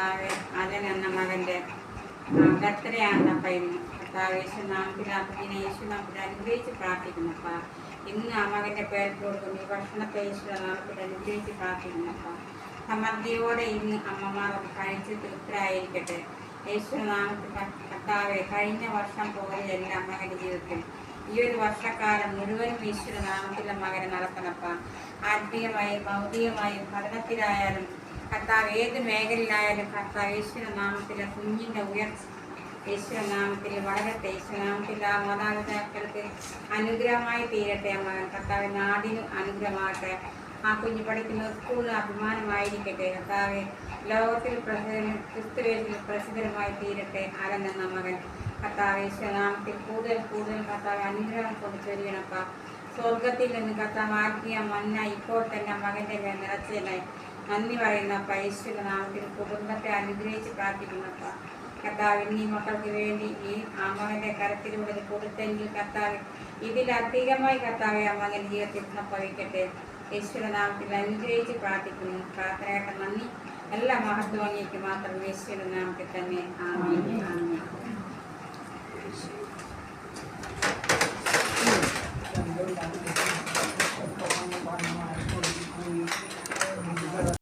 കർത്താവ് അലൻ എന്ന മകന്റെ ബർത്ത്ഡേ അപ്പം ഇന്ന്. കർത്താവ് യേശു നാമത്തിൽ യേശു നാമത്തിൽ അനുഗ്രഹിച്ച് പ്രാർത്ഥിക്കുന്നപ്പ ഇന്ന് ആ മകന്റെ പേർക്ക് കൊടുക്കുന്ന ഈ ഭക്ഷണത്തെ യേശു നാമത്തിൽ അനുഗ്രഹിച്ച് പ്രാർത്ഥിക്കുന്നപ്പ സമൃദ്ധിയോടെ ഇന്ന് അമ്മമാർ കഴിച്ച് തൃപ്തരായിരിക്കട്ടെ. യേശു നാമത്തിൽ കർത്താവെ കഴിഞ്ഞ വർഷം പോലെയല്ല മകന്റെ ജീവിതത്തിൽ. ഈ ഒരു വർഷക്കാലം മുഴുവനും ഈശ്വര നാമത്തിലെ മകനെ നടത്തണപ്പ ആത്മീയമായും ഭൗതികമായും പഠനത്തിലായാലും കർത്താവ് ഏത് മേഖലയിലായാലും കർത്താവ് ഈശ്വര നാമത്തിലെ കുഞ്ഞിന്റെ ഉയർച്ച ഈശ്വര നാമത്തിൽ വളരട്ടെ ഈശ്വര നാമത്തിൽ ആ മാതാപിതാക്കൾക്ക് അനുഗ്രഹമായി തീരട്ടെ ആ മകൻ കർത്താവ് നാടിനും അനുഗ്രഹമാകട്ടെ. ആ കുഞ്ഞ് പഠിക്കുന്ന സ്കൂളിന് അഭിമാനമായിരിക്കട്ടെ. കർത്താവ് ലോകത്തിൽ പ്രസിദ്ധ ക്രിസ്തുവേശിൽ പ്രസിദ്ധമായി തീരട്ടെ. ആരെന്ന മകൻ? കർത്താവ് ഈശ്വരനാമത്തിൽ കൂടുതൽ കൂടുതൽ കർത്താവ് അനുഗ്രഹം കൊടുത്തൊരിയണപ്പ സ്വർഗത്തിൽ നിന്ന് കർത്താവ് ആക്കിയ മന്ന ഇപ്പോൾ തന്നെ മകന്റെ മേൽ നിറച്ചതിനായി. നന്ദി പറയുന്നപ്പ ഈശ്വരനാമത്തിൽ കുടുംബത്തെ അനുഗ്രഹിച്ച് പ്രാർത്ഥിക്കുന്നപ്പ കർത്താവിന് ഈ മക്കൾക്ക് വേണ്ടി ഈ അമ്മവന്റെ കരത്തിലൂടെ കൊടുത്തെങ്കിൽ കർത്താവ് ഇതിലധികമായി കർത്താവ് അമ്മകൻ മകൻ ജീവിതത്തിൽ സംഭവിക്കട്ടെ ഈശ്വരനാമത്തിൽ അനുഗ്രഹിച്ച് പ്രാർത്ഥിക്കുന്നു. പ്രാർത്ഥനയായിട്ട് നന്ദി. എല്ലാ മഹത്വങ്ങൾക്ക് മാത്രം ഈശ്വരനാമത്തിൽ തന്നെ. ആമേൻ.